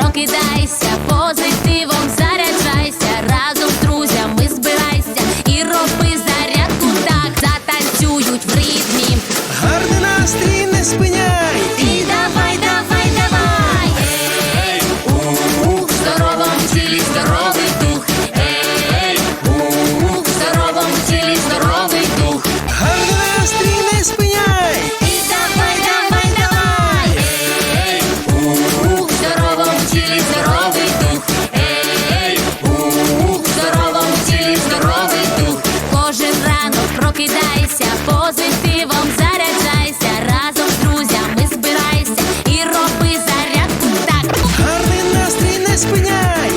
прокидайся, позитивом заряджайся, разом з друзями збирайся і роби зарядку так затанцюють в ритмі. Гарний настрій не спиняй позитивом заряджайся, разом з друзями збирайся і роби зарядку так. Гарний настрій не спиняй!